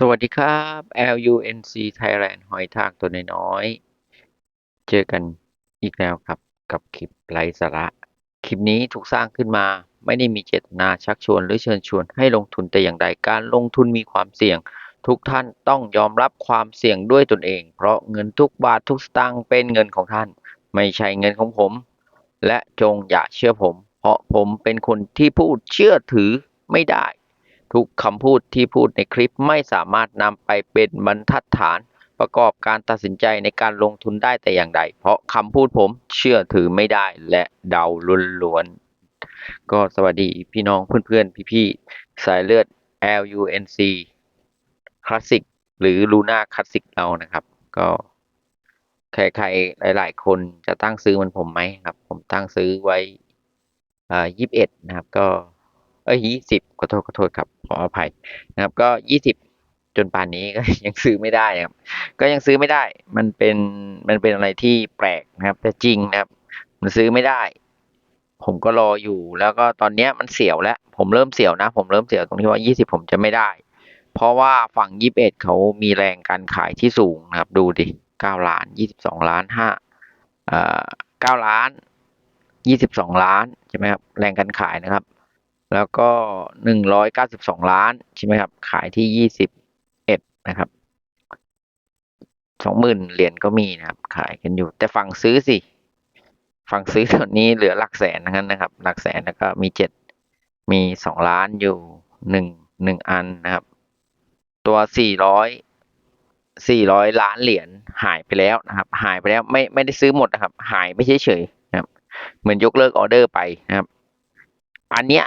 สวัสดีครับ LUNC Thailand หอยทากตัวน้อยๆ เจอกันอีกแล้วครับกับคลิปไร้สาระ คลิปนี้ถูกสร้างขึ้นมา ไม่ได้มีเจตนาชักชวนหรือเชิญชวนให้ลงทุนแต่อย่างใด การลงทุนมีความเสี่ยง ทุกท่านต้องยอมรับความเสี่ยงด้วยตนเอง เพราะเงินทุกบาททุกสตางค์เป็นเงินของท่าน ไม่ใช่เงินของผม และจงอย่าเชื่อผม เพราะผมเป็นคนที่พูดเชื่อถือไม่ได้ ทุกคำพูดที่พูดในคลิปไม่สามารถนำไปเป็นบรรทัดฐานประกอบการตัดสินใจในการลงทุนได้แต่อย่างใด เพราะคำพูดผมเชื่อถือไม่ได้และเดาล้วนๆ ก็สวัสดีพี่น้องเพื่อนๆ พี่ๆ สายเลือด LUNC Classic หรือ Luna Classic เรานะครับ ก็ใครๆ หลายๆ คนจะตั้งซื้อมันผมไหมครับ ผมตั้งซื้อไว้อ่ายี่สิบเอ็ดนะครับ ก็ เอ้ยยี่สิบขอโทษขอโทษครับขออภัยนะครับ ก็ยี่สิบจนป่านนี้ก็ยังซื้อไม่ได้ครับ ก็ยังซื้อไม่ได้ มันเป็นมันเป็นอะไรที่แปลกนะครับ แต่จริงนะครับ มันซื้อไม่ได้ ผมก็รออยู่ แล้วก็ตอนเนี้ยมันเสียวแล้ว ผมเริ่มเสียวนะ ผมเริ่มเสียวตรงที่ว่ายี่สิบผมจะไม่ได้ เพราะว่าฝั่งยี่สิบเอ็ดเขามีแรงการขายที่สูงนะครับ ดูดิเก้าล้านยี่สิบสองล้านห้าเอ่อเก้าล้านยี่สิบสองล้านใช่ไหมครับ แรงการขายนะครับ แล้วก็หนึ่งร้อยเก้าสิบสองล้านใช่ไหมครับ ขายที่ยี่สิบเอ็ดนะครับสองหมื่นเหรียญก็มีนะครับ ขายกันอยู่ แต่ฝั่งซื้อสิ ฝั่งซื้อตอนนี้เหลือหลักแสนทั้งนั้นนะครับ หลักแสนแล้วก็มีเจ็ดมีสองล้านอยู่หนึ่งหนึ่งอันนะครับ ตัวสี่ร้อยสี่ร้อยล้านเหรียญหายไปแล้วนะครับ หายไปแล้วไม่ไม่ได้ซื้อหมดนะครับ หายไปเฉยๆนะครับ เหมือนยกเลิกออเดอร์ไปนะครับ อันเนี้ย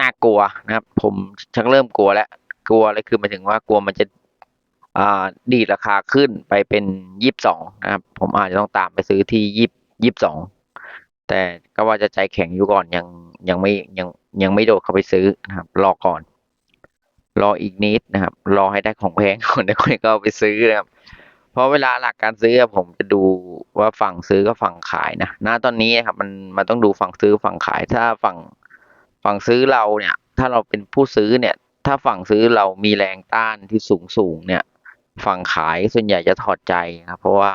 น่ากลัวนะครับ ผมชักเริ่มกลัวแล้ว กลัวเลยคือหมายถึงว่ากลัวมันจะดีดราคาขึ้นไปเป็นยี่สิบสองนะครับ ผมอาจจะต้องตามไปซื้อที่ยี่ยี่สิบสองแต่ก็ว่าจะใจแข็งอยู่ก่อนยังยังไม่ยังยังไม่โดดเข้าไปซื้อนะครับ รอก่อน รออีกนิดนะครับ รอให้ได้ของแพงก่อนแล้วค่อยก็ไปซื้อนะครับ เพราะเวลาหลักการซื้อผมจะดูว่าฝั่งซื้อกับฝั่งขายนะณตอนนี้ครับมันมันต้องดูฝั่งซื้อฝั่งขายถ้าฝั่ง ฝั่งซื้อเราเนี่ย ถ้าเราเป็นผู้ซื้อเนี่ย ถ้าฝั่งซื้อเรามีแรงต้านที่สูงสูงเนี่ย ฝั่งขายส่วนใหญ่จะถอดใจครับเพราะว่า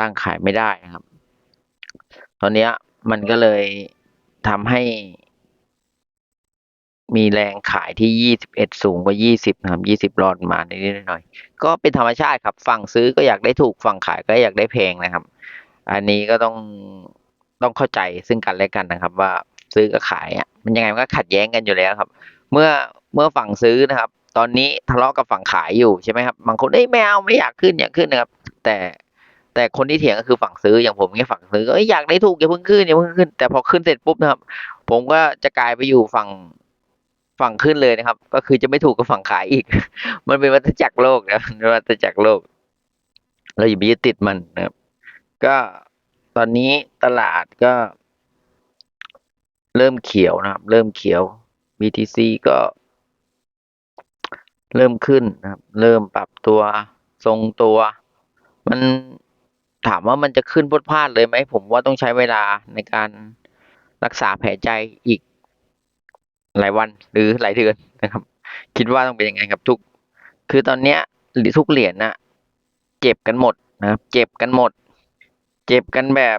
ตั้งขายไม่ได้นะครับ ตอนนี้มันก็เลยทำให้ มีแรงขายที่ยี่สิบเอ็ดสูงกว่ายี่สิบนะครับยี่สิบรอดมานิดหน่อยก็เป็นธรรมชาติครับ ฝั่งซื้อก็อยากได้ถูกฝั่งขายก็อยากได้แพงนะครับ อันนี้ก็ต้องต้องเข้าใจซึ่งกันและกันนะครับว่า ซื้อกับขายอะมันยังไงมันก็ขัดแย้งกันอยู่แล้วครับ เมื่อเมื่อฝั่งซื้อนะครับ ตอนนี้ทะเลาะกับฝั่งขายอยู่ใช่ไหมครับบางคนเอ้ยไม่เอาไม่อยากขึ้นอยากขึ้นนะครับ แต่แต่คนที่เถียงก็คือฝั่งซื้ออย่างผมเนี่ยฝั่งซื้อก็อยากได้ถูกอย่าเพิ่งขึ้นอย่าเพิ่งขึ้น แต่พอขึ้นเสร็จปุ๊บนะครับ ผมก็จะกลายไปอยู่ฝั่งฝั่งขึ้นเลยนะครับ ก็คือจะไม่ถูกกับฝั่งขายอีก มันเป็นวัฏจักรโลกนะวัฏจักรโลก เราอย่าไปยึดติดมันนะครับ ก็ตอนนี้ตลาดก็ เริ่มเขียวนะครับ เริ่มเขียว BTC ก็ เริ่มขึ้นนะครับ เริ่มปรับตัวทรงตัว มันถามว่ามันจะขึ้นพดพลาดเลยไหมผมว่าต้องใช้เวลาในการรักษาแผลใจอีกหลายวันหรือหลายเดือนนะครับ คิดว่าต้องเป็นยังไงครับทุก คือตอนเนี้ยหรือทุกเหรียญนะเจ็บกันหมดนะครับ เจ็บกันหมด เจ็บกันแบบ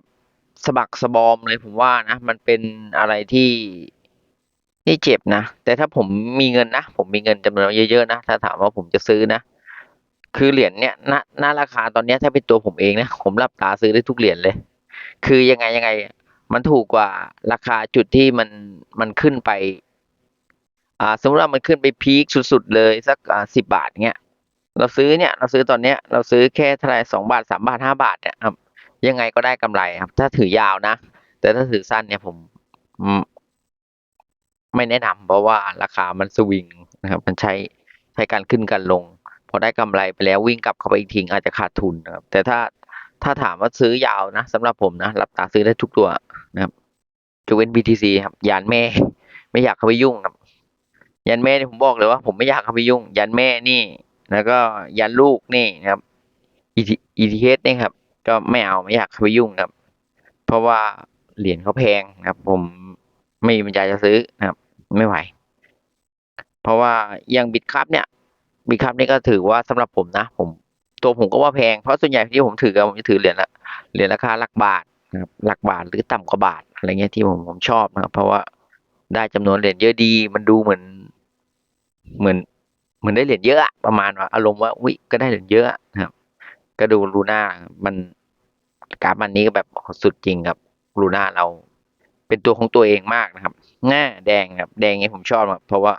สะบักสะบอมเลยผมว่านะ มันเป็นอะไรที่ที่เจ็บนะ แต่ถ้าผมมีเงินนะ ผมมีเงินจำนวนเยอะๆนะ ถ้าถามว่าผมจะซื้อนะ คือเหรียญเนี้ยณณราคาตอนนี้ถ้าเป็นตัวผมเองนะ ผมรับตาซื้อได้ทุกเหรียญเลย คือยังไงยังไง มันถูกกว่าราคาจุดที่มันมันขึ้นไป อ่า สมมติว่ามันขึ้นไปพีคสุดๆเลยสักอ่าสิบบาทเงี้ย เราซื้อเนี่ย เราซื้อตอนเนี้ย เราซื้อแค่เท่าไหร่สองบาทสามบาทห้าบาทเนี่ยครับ ยังไงก็ได้กำไรครับ ถ้าถือยาวนะ แต่ถ้าถือสั้นเนี่ยผมไม่แนะนำเพราะว่าราคามันสวิงนะครับ มันใช้ใช้การขึ้นกันลง พอได้กำไรไปแล้ววิ่งกลับเข้าไปอีกทีอาจจะขาดทุนนะครับ แต่ถ้าถ้าถามว่าซื้อยาวนะสำหรับผมนะรับตาซื้อได้ทุกตัวนะครับยกเว้น BTC ครับยานแม่ ไม่อยากเข้าไปยุ่งครับ ยันแม่นี่ผมบอกเลยว่า ผมไม่อยากเข้าไปยุ่ง ยันแม่นี่ แล้วก็ยันลูกนี่นะครับ ETH นี่ครับ ก็ไม่เอาไม่อยากเข้าไปยุ่งครับ เพราะว่าเหรียญเขาแพงนะครับ ผมไม่มีปัญญาจะซื้อนะครับ ไม่ไหว เพราะว่าอย่างบิตครับเนี่ยบิคับนี่ก็ถือว่าสำหรับผมนะ ผมตัวผมก็ว่าแพงเพราะส่วนใหญ่ที่ผมถือกันผมจะถือเหรียญละเหรียญราคาหลักบาทนะครับหลักบาทหรือต่ำกว่าบาทอะไรเงี้ยที่ผมผมชอบนะครับ เพราะว่าได้จำนวนเหรียญเยอะดี มันดูเหมือน เหมือนเหมือนได้เหรียญเยอะประมาณว่าอารมณ์ว่าอุ้ยก็ได้เหรียญเยอะนะครับ ก็ดูลูน่ามันกราฟมันนี้ก็แบบสุดจริงครับลูน่าเรา เป็นตัวของตัวเองมากนะครับแง่แดงครับ แดงนี้ผมชอบครับเพราะว่า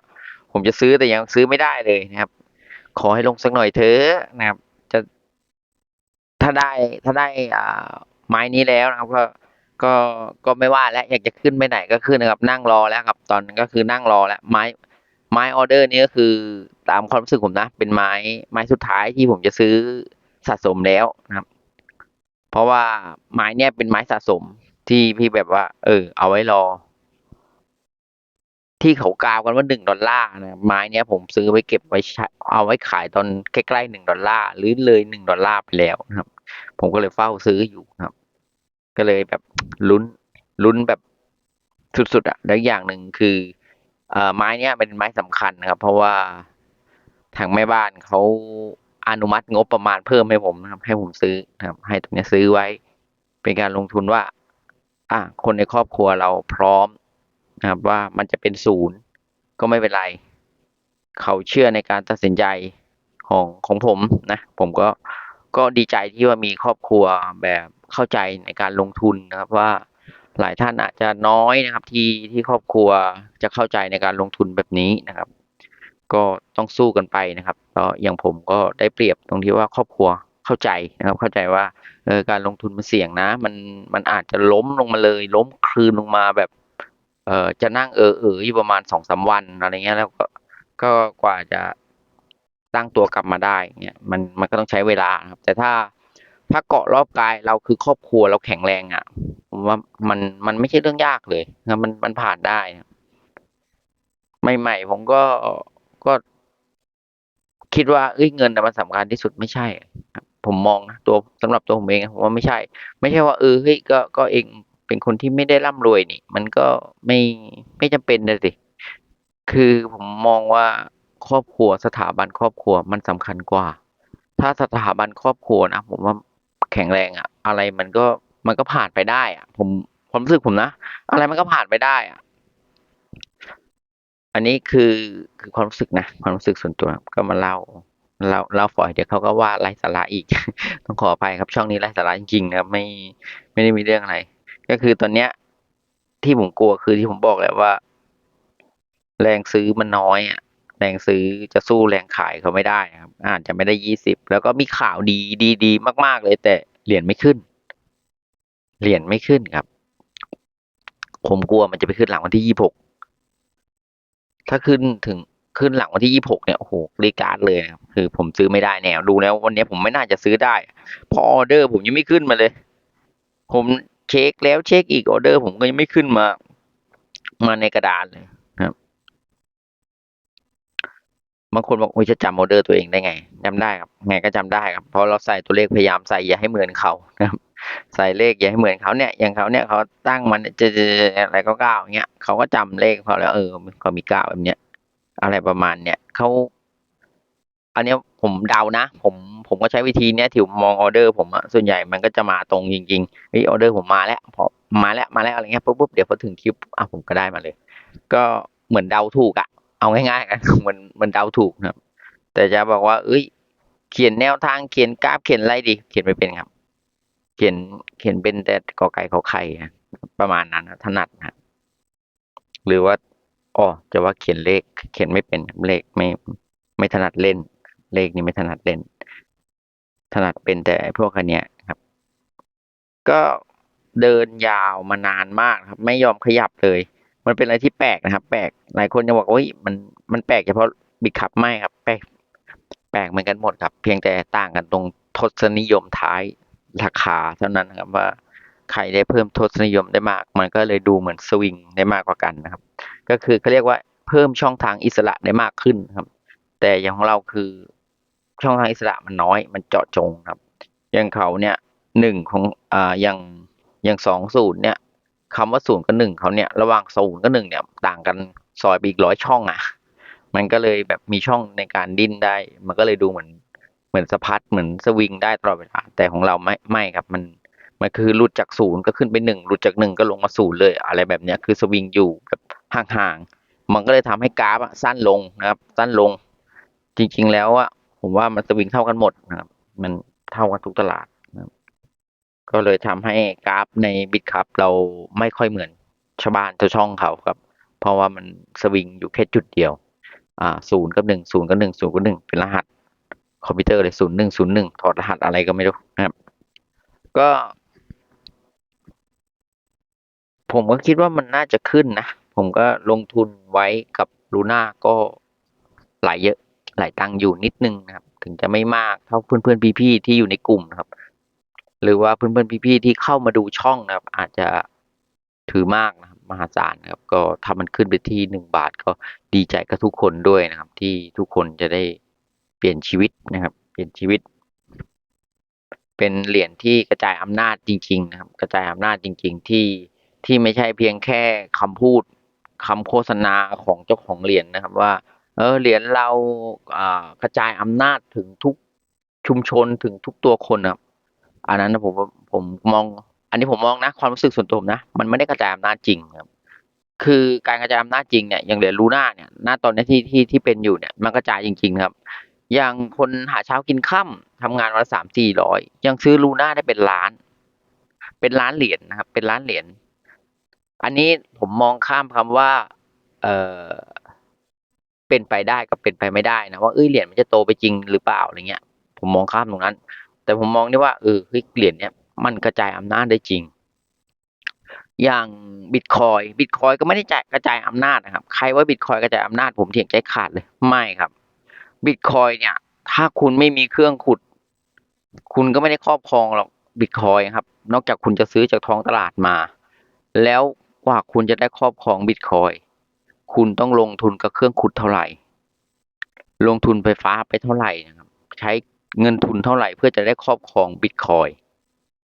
ผมจะซื้อแต่ยังซื้อไม่ได้เลยนะครับ ขอให้ลงสักหน่อยเถอะนะครับ จะถ้าได้ถ้าได้อ่าไม้นี้แล้วนะครับ ก็ก็ก็ไม่ว่าแล้วอยากจะขึ้นไปไหนก็ขึ้นนะครับ นั่งรอแล้วครับ ตอนนั้นก็คือนั่งรอแล้วไม้ไม้ออเดอร์นี้ก็คือตามความรู้สึกผมนะ เป็นไม้ไม้สุดท้ายที่ผมจะซื้อ สะสมแล้วนะครับ เพราะว่าไม้เนี่ยเป็นไม้สะสมที่พี่แบบว่า เออ เอาไว้รอ ที่เขากาวกันว่าหนึ่งดอลลาร์นะไม้เนี้ยผมซื้อไว้เก็บไว้ใช้เอาไว้ขายตอนใกล้ๆหนึ่งดอลลาร์หรือเลยหนึ่งดอลลาร์ไปแล้วนะครับ ผมก็เลยเฝ้าซื้ออยู่นะครับ ก็เลยแบบลุ้นลุ้นแบบสุดๆอะแล้วอย่างหนึ่งคือเอ่อไม้เนี้ยเป็นไม้สำคัญนะครับ เพราะว่าทางแม่บ้านเขา อนุมัติงบประมาณเพิ่มให้ผมนะครับ ให้ผมซื้อนะครับ ให้ตรงนี้ซื้อไว้ เป็นการลงทุนว่า อะคนในครอบครัวเราพร้อมนะครับ ว่ามันจะเป็นศูนย์ก็ไม่เป็นไร เขาเชื่อในการตัดสินใจของของผมนะ ผมก็ก็ดีใจที่ว่ามีครอบครัวแบบเข้าใจในการลงทุนนะครับว่าหลายท่านอาจจะน้อยนะครับที่ที่ครอบครัวจะเข้าใจในการลงทุนแบบนี้นะครับ ก็ ต้องสู้กันไปนะครับก็อย่างผมก็ได้เปรียบตรงที่ว่าครอบครัวเข้าใจนะครับ เข้าใจว่าเออการลงทุนมันเสี่ยงนะ มันมันอาจจะล้มลงมาเลย ล้มคลืนลงมาแบบ เอ่อจะนั่งเออเอออยู่ประมาณสองสามวันอะไรเงี้ยแล้วก็ก็กว่าจะตั้งตัวกลับมาได้เงี้ยมันมันก็ต้องใช้เวลาครับ แต่ถ้าถ้าเกาะรอบกายเราคือครอบครัวเราแข็งแรงอะ ผมว่ามันมันไม่ใช่เรื่องยากเลยนะมันมันผ่านได้ใหม่ๆผมก็ก็ คิดว่าเอ้ยเงินมันสำคัญที่สุดไม่ใช่ ผมมองนะตัวสำหรับตัวผมเองผมว่าไม่ใช่ ไม่ใช่ว่าเออเฮ้ยก็ก็เองเป็นคนที่ไม่ได้ร่ำรวยนี่ มันก็ไม่ไม่จำเป็นนะสิคือผมมองว่าครอบครัวสถาบันครอบครัวมันสำคัญกว่า ถ้าสถาบันครอบครัวนะผมว่าแข็งแรงอะอะไรมันก็มันก็ผ่านไปได้อะผมความรู้สึกผมนะ อะไรมันก็ผ่านไปได้อะ อันนี้คือคือความรู้สึกนะความรู้สึกส่วนตัวก็มาเล่าเล่าเล่าฝอยเดี๋ยวเขาก็ว่าไร้สาระอีก ต้องขออภัยครับช่องนี้ไร้สาระจริงๆนะครับไม่ไม่ได้มีเรื่องอะไร ก็คือตอนเนี้ย ที่ผมกลัวคือที่ผมบอกแหละว่า แรงซื้อมันน้อยอะแรงซื้อจะสู้แรงขายเขาไม่ได้ครับ อาจจะไม่ได้ยี่สิบแล้วก็มีข่าวดีดีดีมาก ๆ เลย แต่เหรียญไม่ขึ้นเหรียญไม่ขึ้นครับผมกลัวมันจะไปขึ้นหลังวันที่ยี่หก ถ้าขึ้นถึงขึ้นหลังวันที่ยี่หกเนี่ยโอ้โหรีการ์ดเลยครับคือผมซื้อไม่ได้แนวดูแล้ววันนี้ผมไม่น่าจะซื้อได้พราะออเดอร์ผมยังไม่ขึ้นมาเลย ผมเช็คแล้วเช็คอีกออเดอร์ ผมก็ยังไม่ขึ้นมา มาในกระดานเลยครับบางคนบอกโอ้ยจะจำออเดอร์ตัวเองได้ไงจำได้ครับไงก็จำได้ครับเพราะเราใส่ตัวเลขพยายามใส่อย่าให้เหมือนเขานะครับ ใส่เลขอย่าให้เหมือนเขาเนี่ยอย่างเขาเนี่ยเขาตั้งมันจะจะอะไรก็เก้าเงี้ยเขาก็จำเลขเขาแล้วเออเขามีเก้าแบบเนี้ยอะไรประมาณเนี้ยเขาอันนี้ผมเดานะ ผมผมก็ใช้วิธีเนี้ยที่มมองออเดอร์ผมอะส่วนใหญ่มันก็จะมาตรงจริงๆเฮ้ยออเดอร์ผมมาแล้วพอมาแล้วมาแล้วอะไรเงี้ยปุ๊บปุ๊บเดี๋ยวพอถึงคลิปอะผมก็ได้มาเลย ก็เหมือนเดาถูกอะเอาง่ายๆกันเหมือนเหมันเดาถูกนะครับ แต่จะบอกว่า เอ้ย เขียนแนวทางเขียนกราฟเขียนอะไรดี เขียนไม่เป็นครับ เขียนเขียนเป็นแต่กอไก่ขอไข่ประมาณนั้นนะถนัดนะหรือว่าอ๋อจะว่าเขียนเลข เขียนไม่เป็นเลขไม่ไม่ถนัดเล่น เลขนี่ไม่ถนัดเล่น ถนัดเป็นแต่พวกอันเนี้ยครับ ก็เดินยาวมานานมากครับ ไม่ยอมขยับเลย มันเป็นอะไรที่แปลกนะครับ แปลกหลายคนจะบอกว่าเฮ้ยมันมันแปลกเฉพาะบิดขับไม่ครับ แปลกแปลกเหมือนกันหมดครับ เพียงแต่ต่างกันตรงทศนิยมท้าย ราคาเท่านั้นนะครับว่าใครได้เพิ่มทศนิยมได้มาก มันก็เลยดูเหมือนสวิงได้มากกว่ากันนะครับ ก็คือเขาเรียกว่าเพิ่มช่องทางอิสระได้มากขึ้นครับ แต่อย่างของเราคือช่องทางอิสระมันน้อย มันเจาะจงครับ อย่างเขาเนี่ยหนึ่งของอ่าอย่างอย่างสองศูนย์เนี่ยคำว่าศูนย์กับหนึ่งเขาเนี่ยระหว่างศูนย์กับหนึ่งเนี่ยต่างกันซอยไปอีกร้อยช่องอะ มันก็เลยแบบมีช่องในการดิ้นได้ มันก็เลยดูเหมือน เหมือนสะพัดเหมือนสวิงได้ตลอดเวลา แต่ของเราไม่ไม่ครับมันมันคือหลุดจากศูนย์ก็ขึ้นไปหนึ่งหลุดจากหนึ่งก็ลงมาศูนย์เลย อะไรแบบเนี้ยคือสวิงอยู่แบบห่างๆมันก็เลยทำให้กราฟสั้นลงนะครับ สั้นลง จริง ๆ แล้วอะผมว่ามันสวิงเท่ากันหมดนะครับ มันเท่ากันทุกตลาดนะครับ ก็เลยทำให้กราฟในบิตครับเราไม่ค่อยเหมือนชาวบ้านชาวช่องเขาครับ เพราะว่ามันสวิงอยู่แค่จุดเดียว อ่าศูนย์กับหนึ่งศูนย์กับหนึ่งศูนย์กับหนึ่งเป็นรหัส คอมพิวเตอร์เลยศูนย์หนึ่งศูนย์หนึ่งถอดรหัสอะไรก็ไม่รู้นะครับ ก็ ผมก็คิดว่ามันน่าจะขึ้นนะ ผมก็ลงทุนไว้กับลูน่าก็หลายเยอะหลายตังอยู่นิดนึงนะครับ ถึงจะไม่มากเท่าเพื่อนๆพี่ๆที่อยู่ในกลุ่มนะครับ หรือว่าเพื่อนๆพี่ๆที่เข้ามาดูช่องนะครับ อาจจะถือมากนะครับมหาศาลนะครับ ก็ถ้ามันขึ้นไปที่หนึ่งบาทก็ดีใจกับทุกคนด้วยนะครับ ที่ทุกคนจะได้ เปลี่ยนชีวิตนะครับ เปลี่ยนชีวิต เป็นเหรียญที่กระจายอำนาจจริง ๆ นะครับ กระจายอำนาจจริง ๆ ที่ที่ไม่ใช่เพียงแค่คำพูดคำโฆษณาของเจ้าของเหรียญนะครับ ว่า เออเหรียญเราอ่ากระจายอำนาจถึงทุกชุมชนถึงทุกตัวคนนะครับอันนั้นนะผมผมมอง อันนี้ผมมองนะความรู้สึกส่วนตัวผมนะมันไม่ได้กระจายอำนาจจริงครับ คือการกระจายอำนาจจริงเนี่ยอย่างเหรียญลูน่าเนี่ยณตอนนี้ที่ที่ที่เป็นอยู่เนี่ยมันกระจายจริง ๆ ครับ อย่างคนหาเช้ากินค่ำทำงานวันละสามสี่ร้อยยังซื้อลูน่าได้เป็นล้าน เป็นล้านเหรียญนะครับ เป็นล้านเหรียญอันนี้ผมมองข้ามคำว่า เออเป็นไปได้กับเป็นไปไม่ได้นะว่าเอ้ยเหรียญมันจะโตไปจริงหรือเปล่าอะไรเงี้ย ผมมองข้ามตรงนั้น แต่ผมมองได้ว่าเออเฮ้ยเหรียญเนี้ยมันกระจายอำนาจได้จริง อย่างบิตคอยบิตคอยก็ไม่ได้กระจายอำนาจนะครับ ใครว่าบิตคอยกระจายอำนาจผมเถียงใจขาดเลย ไม่ครับ บิตคอยเนี่ย ถ้าคุณไม่มีเครื่องขุด คุณก็ไม่ได้ครอบครองหรอกบิตคอยครับ นอกจากคุณจะซื้อจากท้องตลาดมา แล้วกว่าคุณจะได้ครอบครองบิตคอยคุณต้องลงทุนกับเครื่องขุดเท่าไหร่ ลงทุนไฟฟ้าไปเท่าไหร่นะครับ ใช้เงินทุนเท่าไหร่เพื่อจะได้ครอบครองบิตคอย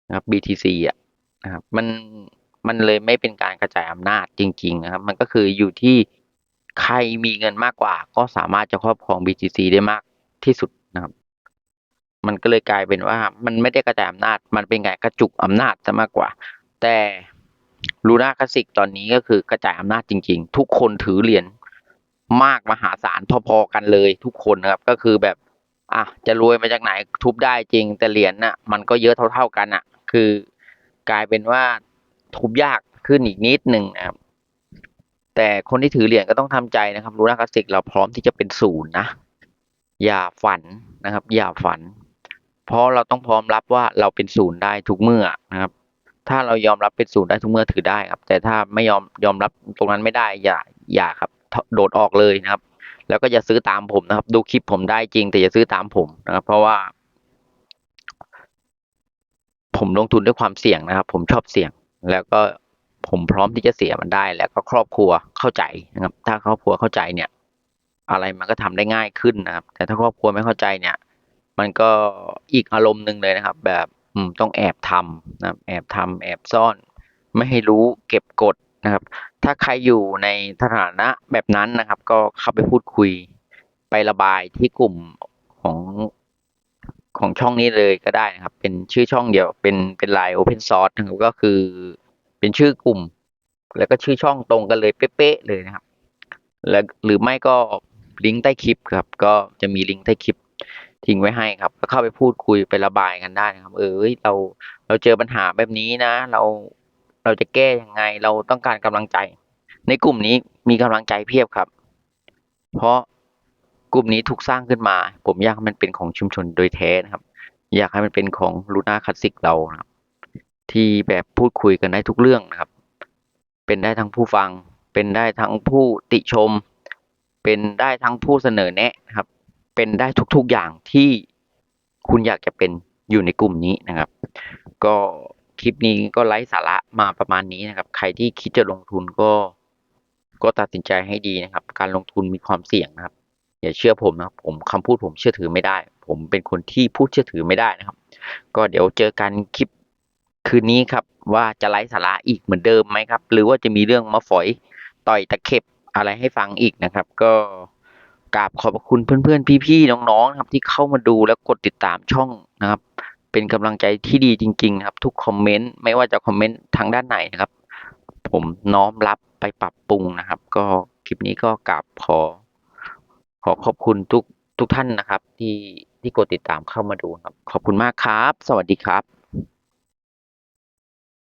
นะครับ BTC อะนะครับ มันมันเลยไม่เป็นการกระจายอำนาจจริง ๆ นะครับ มันก็คืออยู่ที่ ใครมีเงินมากกว่า ก็สามารถจะครอบครอง BTC ได้มากที่สุดนะครับ มันก็เลยกลายเป็นว่า มันไม่ได้กระจายอำนาจ มันเป็นการกระจุกอำนาจซะมากกว่า แต่ลูน่าคลาสิกตอนนี้ก็คือกระจายอำนาจจริง ๆ ทุกคนถือเหรียญมากมหาศาลพอๆกันเลย ทุกคนนะครับ ก็คือแบบอะจะรวยมาจากไหนทุบได้จริง แต่เหรียญน่ะ มันก็เยอะเท่าๆกันอะ คือกลายเป็นว่าทุบยากขึ้นอีกนิดหนึ่งนะครับ แต่คนที่ถือเหรียญก็ต้องทำใจนะครับลูน่าคลาสสิกเราพร้อมที่จะเป็นศูนย์นะ อย่าฝันนะครับ อย่าฝัน เพราะเราต้องพร้อมรับว่าเราเป็นศูนย์ได้ทุกเมื่อนะครับ ถ้าเรายอมรับเป็นศูนย์ได้ทุกเมื่อถือได้ครับ แต่ถ้าไม่ยอมยอมรับตรงนั้นไม่ได้อย่าอย่าครับ โดดออกเลยนะครับ แล้วก็อย่าซื้อตามผมนะครับ ดูคลิปผมได้จริง แต่อย่าซื้อตามผมนะครับ เพราะว่า ผมลงทุนด้วยความเสี่ยงนะครับ ผมชอบเสี่ยงแล้วก็ ผมพร้อมที่จะเสียมันได้ แล้วก็ครอบครัวเข้าใจนะครับ ถ้าครอบครัวเข้าใจเนี่ย อะไรมันก็ทำได้ง่ายขึ้นนะครับ แต่ถ้าครอบครัวไม่เข้าใจเนี่ย มันก็อีกอารมณ์หนึ่งเลยนะครับ แบบอืมต้องแอบทำนะครับ แอบทำแอบซ่อน ไม่ให้รู้เก็บกดนะครับ ถ้าใครอยู่ในสถานะแบบนั้นนะครับ ก็เข้าไปพูดคุยไประบายที่กลุ่มของของช่องนี้เลยก็ได้นะครับ เป็นชื่อช่องเดียว เป็นเป็นไลน์ Open Source นะครับก็คือ เป็นชื่อกลุ่ม แล้วก็ชื่อช่องตรงกันเลยเป๊ะๆเลยนะครับ แล้วหรือไม่ก็ลิงก์ใต้คลิปครับ ก็จะมีลิงก์ใต้คลิปทิ้งไว้ให้ครับ ก็เข้าไปพูดคุยไประบายกันได้นะครับ เออเราเราเจอปัญหาแบบนี้นะ เราเราจะแก้ยังไงเราต้องการกำลังใจ ในกลุ่มนี้มีกำลังใจเพียบครับ เพราะกลุ่มนี้ถูกสร้างขึ้นมา ผมอยากให้มันเป็นของชุมชนโดยแท้นะครับ อยากให้มันเป็นของลูน่าคลาสสิกเรานะครับ ที่แบบพูดคุยกันได้ทุกเรื่องนะครับ เป็นได้ทั้งผู้ฟัง เป็นได้ทั้งผู้ติชม เป็นได้ทั้งผู้เสนอแนะครับ เป็นได้ทุกๆอย่างที่คุณอยากจะเป็นอยู่ในกลุ่มนี้นะครับ ก็คลิปนี้ก็ไร้สาระมาประมาณนี้นะครับ ใครที่คิดจะลงทุนก็ ก็ตัดสินใจให้ดีนะครับ การลงทุนมีความเสี่ยงนะครับ อย่าเชื่อผมนะครับ ผมคำพูดผมเชื่อถือไม่ได้ ผมเป็นคนที่พูดเชื่อถือไม่ได้นะครับ ก็เดี๋ยวเจอกันคลิป คืนนี้ครับว่าจะไร้สาระอีกเหมือนเดิมไหมครับ หรือว่าจะมีเรื่องมาฝอยต่อยตะเข็บอะไรให้ฟังอีกนะครับ ก็กราบขอบคุณเพื่อนๆ พี่ๆน้องๆนะครับ ที่เข้ามาดูและกดติดตามช่องนะครับ เป็นกำลังใจที่ดีจริง ๆ ครับ ทุกคอมเมนต์ไม่ว่าจะคอมเมนต์ทางด้านไหนนะครับ ผมน้อมรับไปปรับปรุงนะครับ ก็คลิปนี้ก็กราบขอ ขอขอบคุณทุกทุกท่านนะครับ ที่ที่กดติดตามเข้ามาดูครับ ขอบคุณมากครับ สวัสดีครับ